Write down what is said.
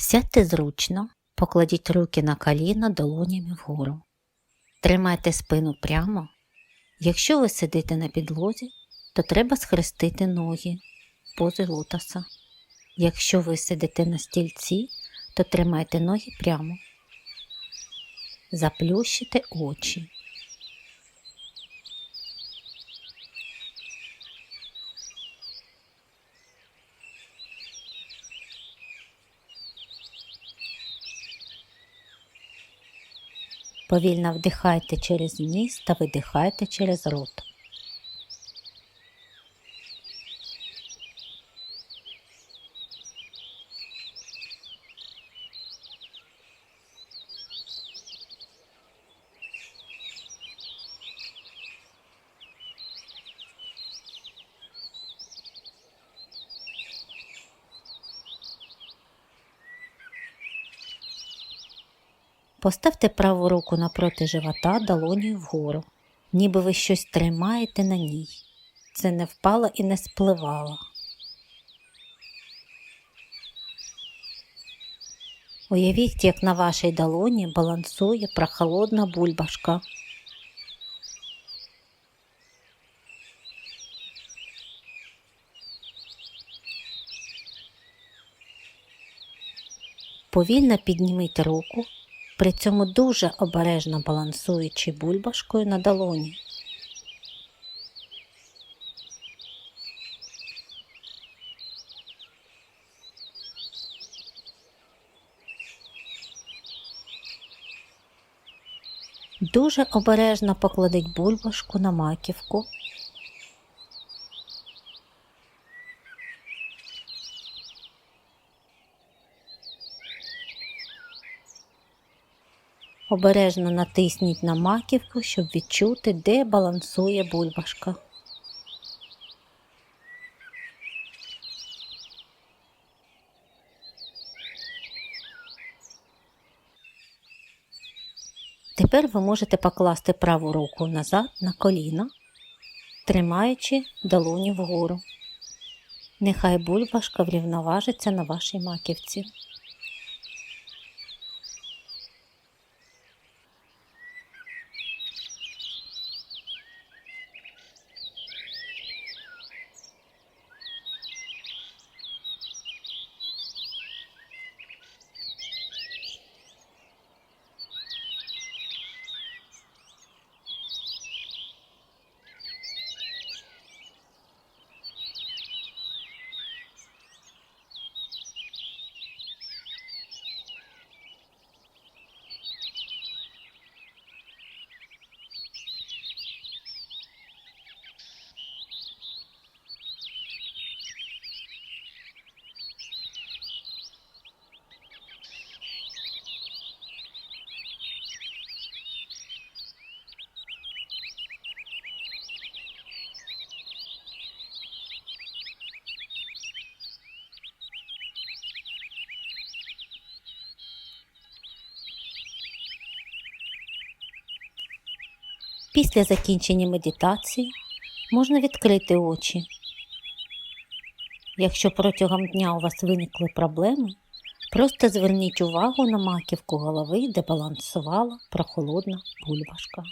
Сядьте зручно, покладіть руки на коліна долонями вгору. Тримайте спину прямо. Якщо ви сидите на підлозі, то треба схрестити ноги пози лотоса. Якщо ви сидите на стільці, то тримайте ноги прямо. Заплющите очі. Повільно вдихайте через ніс та видихайте через рот. Поставте праву руку напроти живота долонею вгору, ніби ви щось тримаєте на ній. Це не впало і не спливало. Уявіть, як на вашій долоні балансує прохолодна бульбашка. Повільно підніміть руку, при цьому дуже обережно балансуючи бульбашкою на долоні. Дуже обережно покладіть бульбашку на маківку. Обережно натисніть на маківку, щоб відчути, де балансує бульбашка. Тепер ви можете покласти праву руку назад на коліно, тримаючи долоні вгору. Нехай бульбашка врівноважиться на вашій маківці. Після закінчення медитації можна відкрити очі. Якщо протягом дня у вас виникли проблеми, просто зверніть увагу на маківку голови, де балансувала прохолодна бульбашка.